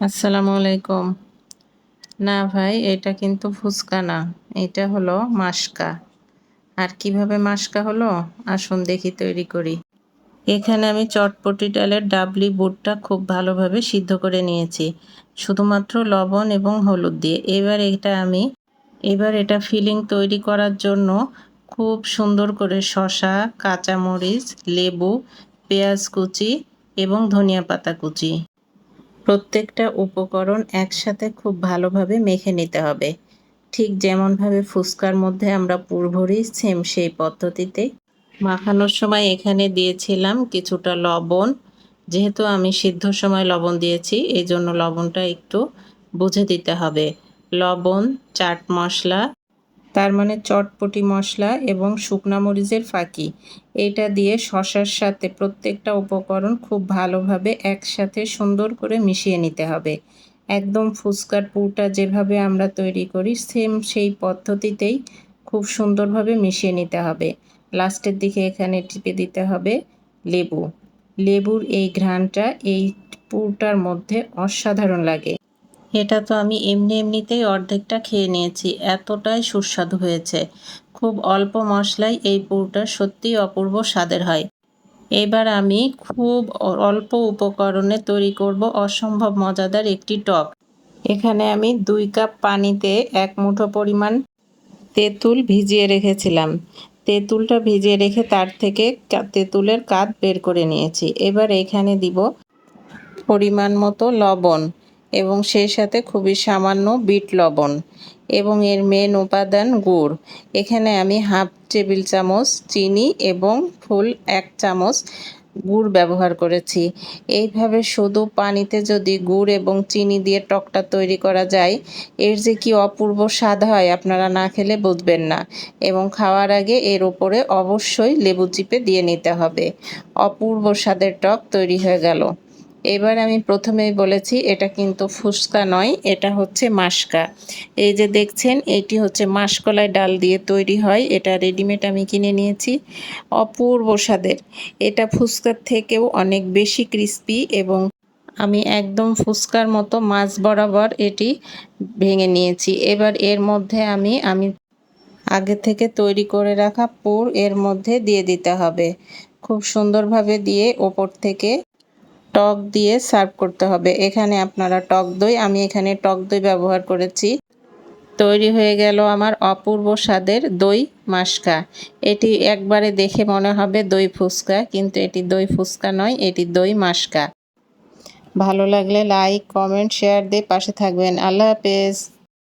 আসসালামু আলাইকুম। না ভাই, এটা কিন্তু ফুচকা না, এটা হলো মাসকা আর কীভাবে মাসকা হলো? আসুন দেখি, তৈরি করি। এখানে আমি চটপটি ডালের ডাবলি বুটটা খুব ভালোভাবে সিদ্ধ করে নিয়েছি। শুধুমাত্র লবণ এবং হলুদ দিয়ে। এবার এটা আমি, এবার এটা ফিলিং তৈরি করার জন্য খুব সুন্দর করে শশা কাঁচামরিচ, লেবু, পেঁয়াজ কুচি এবং ধনিয়া পাতা কুচি। প্রত্যেকটা উপকরণ একসাথে খুব ভালোভাবে মেখে নিতে হবে। ঠিক যেমনভাবে ফুচকার মধ্যে আমরা পুর ভরি সেম সেই পদ্ধতিতে। মাখানোর সময় এখানে দিয়েছিলাম কিছুটা লবণ। যেহেতু আমি সিদ্ধ সময় লবণ দিয়েছি এই জন্য লবণটা একটু বুঝে দিতে হবে। লবণ, চাট মশলা তার মানে চটপটি মশলা এবং শুকনা মরিচের ফাঁকি। এটা দিয়ে শশার সাথে প্রত্যেকটা উপকরণ খুব ভালোভাবে একসাথে সুন্দর করে মিশিয়ে নিতে হবে। একদম ফুচকার পুরটা যেভাবে আমরা তৈরি করি, সেম সেই পদ্ধতিতেই খুব সুন্দরভাবে মিশিয়ে নিতে হবে। লাস্টের দিকে এখানে টিপে দিতে হবে লেবু। লেবুর এই ঘ্রাণটা এই পুরটার মধ্যে অসাধারণ লাগে। এটা তো আমি এমনি এমনিতেই অর্ধেকটা খেয়ে নিয়েছি, এতটাই সুস্বাদু হয়েছে। খুব অল্প মশলায় এই পুরটা সত্যিই অপূর্ব স্বাদের হয়। এবার আমি খুব অল্প উপকরণে তৈরি করব অসম্ভব মজাদার একটি টক। এখানে আমি দুই কাপ পানিতে এক মুঠো পরিমাণ তেঁতুল ভিজিয়ে রেখেছিলাম। তেঁতুলটা ভিজিয়ে রেখে তার থেকে তেঁতুলের কাত বের করে নিয়েছি। এবার এখানে দিব পরিমাণ মতো লবণ। এবং সেই সাথে খুবই সামান্য বিট লবণ এবং এর মেন উপাদান গুড়। এখানে আমি হাফ টেবিল চামচ চিনি এবং ফুল এক চামচ গুড় ব্যবহার করেছি। এইভাবে শুধু পানিতে যদি গুড় এবং চিনি দিয়ে টকটা তৈরি করা যায়, এর যে কি অপূর্ব স্বাদ হয় আপনারা না খেলে বুঝবেন না এবং খাওয়ার আগে এর ওপরে অবশ্যই লেবু চিপে দিয়ে নিতে হবে। অপূর্ব স্বাদের টক তৈরি হয়ে গেল। এবার আমি প্রথমেই বলেছি, এটা কিন্তু ফুচকা নয়, এটা হচ্ছে মাসকা এই যে দেখছেন, এটি হচ্ছে মাসকলাই ডাল দিয়ে তৈরি হয়, এটা রেডিমেড আমি কিনে নিয়েছি, অপূর্ব স্বাদের। এটা ফুচকার থেকেও অনেক বেশি ক্রিস্পি এবং আমি একদম ফুচকার মতো মাছ বরাবর এটি ভেঙে নিয়েছি। এবার এর মধ্যে আমি আমি আগে থেকে তৈরি করে রাখা পুর এর মধ্যে দিয়ে দিতে হবে। খুব সুন্দরভাবে দিয়ে ওপর থেকে টক দিয়ে সার্ভ করতে হবে। এখানে আপনারা টক দই, আমি এখানে টক দই ব্যবহার করেছি। তৈরি হয়ে গেল আমার অপূর্ব স্বাদের দই মাসকা এটি একবারে দেখে মনে হবে দই ফুচকা, কিন্তু এটি দই ফুচকা নয়, এটি দই মাসকা ভালো লাগলে লাইক কমেন্ট শেয়ার দিয়ে পাশে থাকবেন। আল্লাহ হাফেজ।